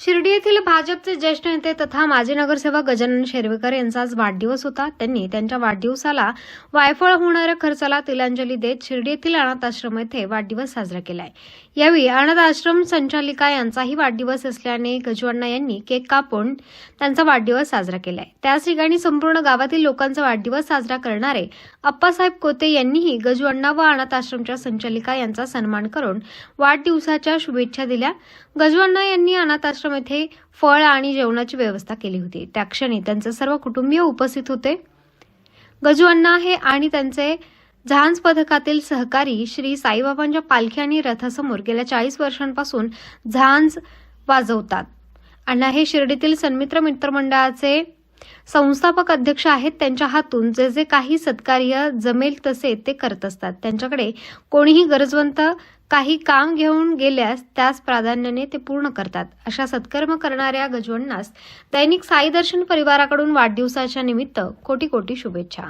शिर्डी येथील भाजपचे ज्येष्ठ नेते तथा माजी नगरसेवक गजानन शेरवेकर यांचा आज वाढदिवस होता. त्यांनी त्यांच्या वाढदिवसाला वायफळ होणाऱ्या खर्चाला तिलांजली देत शिर्डी येथील अनाथ आश्रम येथे वाढदिवस साजरा केलाय. यावेळी अनाथ आश्रम संचालिका यांचाही वाढदिवस असल्याने गजवण्णा यांनी केक कापून त्यांचा वाढदिवस साजरा केलाय. त्याच ठिकाणी संपूर्ण गावातील लोकांचा वाढदिवस साजरा करणारे अप्पासाहेब कोते यांनीही गजवण्णा व अनाथ आश्रमच्या संचालिका यांचा सन्मान करून वाढदिवसाच्या शुभेच्छा दिल्या. गजवण्णा यांनी अनाथ आश्रम येथे फळ आणि जेवणाची व्यवस्था केली होती. त्या क्षणी त्यांचे सर्व कुटुंबीय उपस्थित होते. गजुअण्णा हे आणि त्यांचे झांज पथकातील सहकारी श्री साईबाबांच्या पालखी आणि रथासमोर गेल्या चाळीस वर्षांपासून झांज वाजवतात. अण्णा हे शिर्डीतील सन्मित्र मित्रमंडळाचे संस्थापक अध्यक्ष आहेत. त्यांच्या हातून जे जे काही सत्कार्य जमेल तसे ते करत असतात. त्यांच्याकडे कोणीही गरजवंत काही काम घेऊन गेल्यास त्यास प्राधान्याने ते पूर्ण करतात. अशा सत्कर्म करणाऱ्या गजवण्णास दैनिक साईदर्शन परिवाराकडून वाढदिवसाच्या निमित्त कोटी कोटी शुभेच्छा.